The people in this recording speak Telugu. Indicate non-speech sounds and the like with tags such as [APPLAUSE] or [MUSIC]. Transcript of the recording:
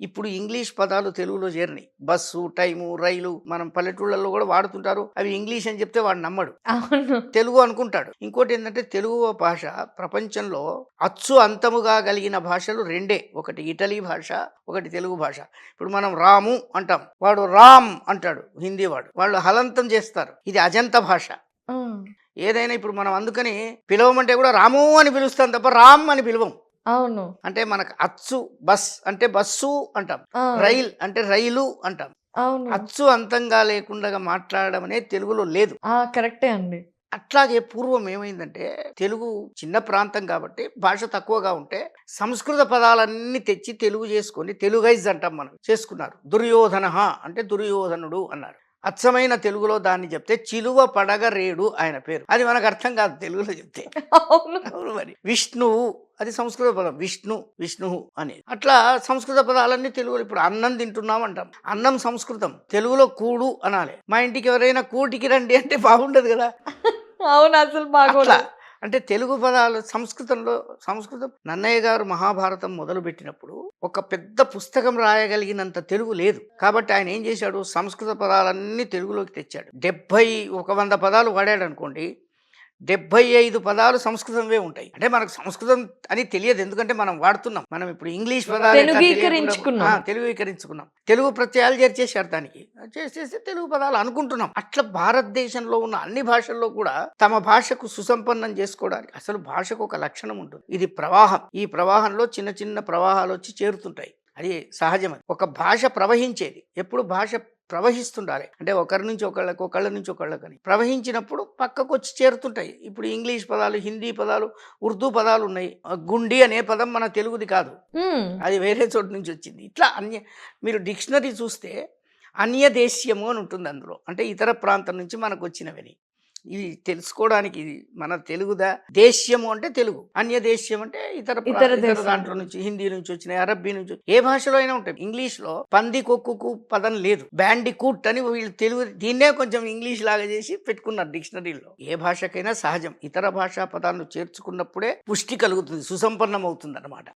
ఇప్పుడు ఇంగ్లీష్ పదాలు తెలుగులో చేరినాయి. బస్సు టైము రైలు మనం పల్లెటూళ్ళల్లో కూడా వాడుతుంటారు. అవి ఇంగ్లీష్ అని చెప్తే వాడు నమ్మడు. తెలుగు అనుకుంటాడు. ఇంకోటి ఏంటంటే తెలుగు భాష ప్రపంచంలో అచ్చు అంతముగా కలిగిన భాషలు రెండే. ఒకటి ఇటలీ భాష ఒకటి తెలుగు భాష. ఇప్పుడు మనం రాము అంటాం. వాడు రామ్ అంటాడు హిందీ వాడు. వాళ్ళు హలంతం చేస్తారు. ఇది అజంత భాష. ఏదైనా ఇప్పుడు మనం అందుకని పిలవమంటే కూడా రాము అని పిలుస్తాం తప్ప రామ్ అని పిలవం. అవును. అంటే మనకు అచ్చు బస్ అంటే బస్సు అంటాం. రైల్ అంటే రైలు అంటాం. అవును. అచ్చు అంతంగా లేకుండా మాట్లాడడం అనేది తెలుగులో లేదు. కరెక్టే అండి. అట్లాగే పూర్వం ఏమైందంటే తెలుగు చిన్న ప్రాంతం కాబట్టి భాష తక్కువగా ఉంటే సంస్కృత పదాలన్నీ తెచ్చి తెలుగు చేసుకొని తెలుగైజ్ అంటాం మనం. చేసుకున్నారు. దుర్యోధన అంటే దుర్యోధనుడు అన్నారు. అచ్చమైన తెలుగులో దాన్ని చెప్తే చిలువ పడగ రేడు ఆయన పేరు. అది మనకు అర్థం కాదు తెలుగులో చెప్తే. [LAUGHS] అవును మరి. విష్ణువు అది సంస్కృత పదం. విష్ణు విష్ణువు అని. అట్లా సంస్కృత పదాలన్నీ తెలుగులో ఇప్పుడు అన్నం తింటున్నాం అంటాం. అన్నం సంస్కృతం. తెలుగులో కూడు అనాలి. మా ఇంటికి ఎవరైనా కూటికి రండి అంటే బాగుండదు కదా. అవును అసలు బాగోదు. అట్లా. అంటే తెలుగు పదాలు సంస్కృతంలో సంస్కృతం నన్నయ్య గారు మహాభారతం మొదలుపెట్టినప్పుడు ఒక పెద్ద పుస్తకం రాయగలిగినంత తెలుగు లేదు. కాబట్టి ఆయన ఏం చేశాడు? సంస్కృత పదాలన్నీ తెలుగులోకి తెచ్చాడు. డెబ్భై ఒక వంద పదాలు వాడాడు అనుకోండి డెబ్బై ఐదు పదాలు సంస్కృతంవే ఉంటాయి. అంటే మనకు సంస్కృతం అని తెలియదు. ఎందుకంటే మనం వాడుతున్నాం. మనం ఇప్పుడు ఇంగ్లీష్ పదాలు తెలుగీకరించుకున్నాం. తెలుగు ప్రత్యయాలు చేర్చేశారు దానికి. చేసేసి తెలుగు పదాలు అనుకుంటున్నాం. అట్లా భారతదేశంలో ఉన్న అన్ని భాషల్లో కూడా తమ భాషకు సుసంపన్నం చేసుకోవడానికి అసలు భాషకు ఒక లక్షణం ఉంటుంది. ఇది ప్రవాహం. ఈ ప్రవాహంలో చిన్న చిన్న ప్రవాహాలు వచ్చి చేరుతుంటాయి. అది సహజం అది. ఒక భాష ప్రవహించేది. ఎప్పుడు భాష ప్రవహిస్తుండాలి. అంటే ఒకరి నుంచి ఒకళ్ళకి ఒకళ్ళ నుంచి ఒకళ్ళకని. ప్రవహించినప్పుడు పక్కకు వచ్చి చేరుతుంటాయి. ఇప్పుడు ఇంగ్లీష్ పదాలు హిందీ పదాలు ఉర్దూ పదాలు ఉన్నాయి. గుండి అనే పదం మన తెలుగుది కాదు. అది వేరే చోటు నుంచి వచ్చింది. ఇట్లా అన్య మీరు డిక్షనరీ చూస్తే అన్యదేశ్యము అని ఉంటుంది అందులో. అంటే ఇతర ప్రాంతం నుంచి మనకు వచ్చినవని ఇది తెలుసుకోవడానికి ఇది మన తెలుగుదా? దేశ్యము అంటే తెలుగు. అన్య దేశ్యం అంటే ఇతర ఇతర. దాంట్లో నుంచి హిందీ నుంచి వచ్చినాయి అరబ్బీ నుంచి ఏ భాషలో అయినా ఉంటాయి. ఇంగ్లీష్లో పంది కొక్కుకు పదం లేదు. బ్యాండి కూట్ అని వీళ్ళు తెలుగు దీన్నే కొంచెం ఇంగ్లీష్ లాగా చేసి పెట్టుకున్నారు డిక్షనరీలో. ఏ భాషకైనా సహజం. ఇతర భాషా పదాలను చేర్చుకున్నప్పుడే పుష్టి కలుగుతుంది సుసంపన్నం అవుతుంది